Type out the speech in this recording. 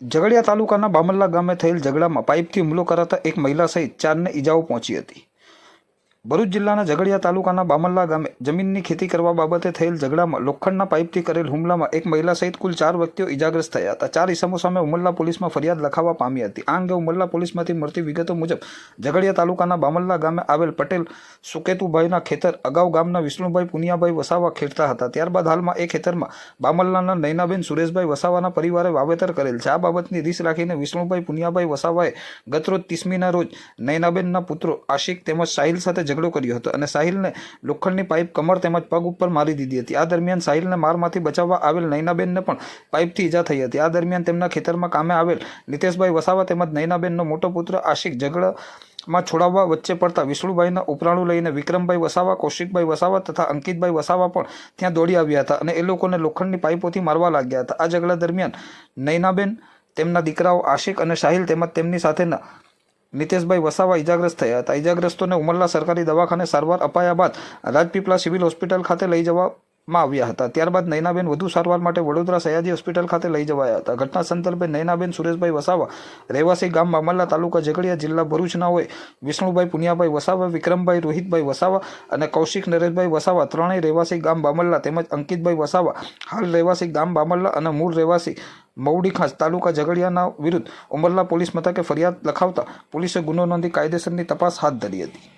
ઝઘડિયા તાલુકાના બામલ્લા ગામે થયેલ ઝઘડામાં પાઇપથી હુમલો કરાતા એક મહિલા સહિત ચારને ઈજાઓ પહોંચી હતી. ભરૂચ જિલ્લાના ઝઘડિયા તાલુકાના બામલ્લા ગામે જમીનની ખેતી કરવા બાબતે થયેલ ઝઘડામાં લોખંડના પાઇપથી કરેલ હુમલામાં એક મહિલા સહિત કુલ ચાર વ્યક્તિઓ ઈજાગ્રસ્ત થયા હતા. ચાર ઇસમો સામે ઉમરલા પોલીસમાં ફરિયાદ લખાવવા પામી હતી. આ અંગે ઉમરલા પોલીસમાંથી મળતી વિગતો મુજબ ઝઘડિયા તાલુકાના બામલ્લા ગામે આવેલ પટેલ સુકેતુભાઈના ખેતર, અગાઉ ગામના વિષ્ણુભાઈ પુનિયાભાઈ વસાવા ખેડતા હતા. ત્યારબાદ હાલમાં એ ખેતરમાં બામલ્લાના નૈનાબેન સુરેશભાઈ વસાવાના પરિવારે વાવેતર કરેલ છે. આ બાબતની રીસ રાખીને વિષ્ણુભાઈ પુનિયાભાઈ વસાવાએ ગતરોજ તીસમીના રોજ નૈનાબેનના પુત્રો આશિક તેમજ સાહિલ સાથે ઝઘડો કર્યો હતો અને સાહિલને લોખંડની પાઇપ કમર તેમજ પગ ઉપર મારી દીધી હતી. આ દરમિયાન સાહિલને મારમાંથી બચાવવા આવેલ નૈનાબેનને પણ પાઇપથી ઈજા થઈ હતી. આ દરમિયાન તેમના ખેતરમાં કામે આવેલ નિતેશભાઈ વસાવા તેમજ નૈનાબેનનો મોટો પુત્ર આશિક ઝઘડા માં છોડાવવા વચ્ચે પડતા વિષ્ણુભાઈના ઉપરાણું લઈને વિક્રમભાઈ વસાવા, કૌશિકભાઈ વસાવા તથા અંકિતભાઈ વસાવા પણ ત્યાં દોડી આવ્યા હતા અને એ લોકોને લોખંડની પાઇપોથી મારવા લાગ્યા હતા. આ ઝઘડા દરમિયાન નૈનાબેન, તેમના દીકરાઓ આશિક અને સાહિલ તેમજ તેમની સાથેના નિતેશભાઈ વસાવા ઇજાગ્રસ્ત થયા હતા. ઇજાગ્રસ્તોને ઉમરલા સરકારી દવાખાને સારવાર અપાયા બાદ રાજપીપળા સિવિલ હોસ્પિટલ ખાતે લઈ જવામાં આવ્યા હતા. ત્યારબાદ નૈનાબેન વધુ સારવાર માટે વડોદરા સયાજી હોસ્પિટલ ખાતે લઈ જવાયા હતા. ઘટના સંદર્ભે નૈનાબેન, સુરેશભાઈ વસાવા, રહેવાસી ગામ મામલ્લા તાલુકા ઝઘડિયા જિલ્લા ભરૂચના હોય. વિષ્ણુભાઈ પુનિયાભાઈ વસાવા, વિક્રમભાઈ રોહિતભાઈ વસાવા અને કૌશિક નરેશભાઈ વસાવા ત્રણેય રહેવાસી ગામ બામલ્લા તેમજ અંકિતભાઈ વસાવા, હાલ રહેવાસી ગામ બામલ્લા અને મૂળ રહેવાસી મવડી ખાસ તાલુકા ઝઘડિયાના વિરુદ્ધ ઉમરલા પોલીસ મથકે ફરિયાદ લખાવતા પોલીસે ગુનો નોંધી કાયદેસરની તપાસ હાથ ધરી હતી.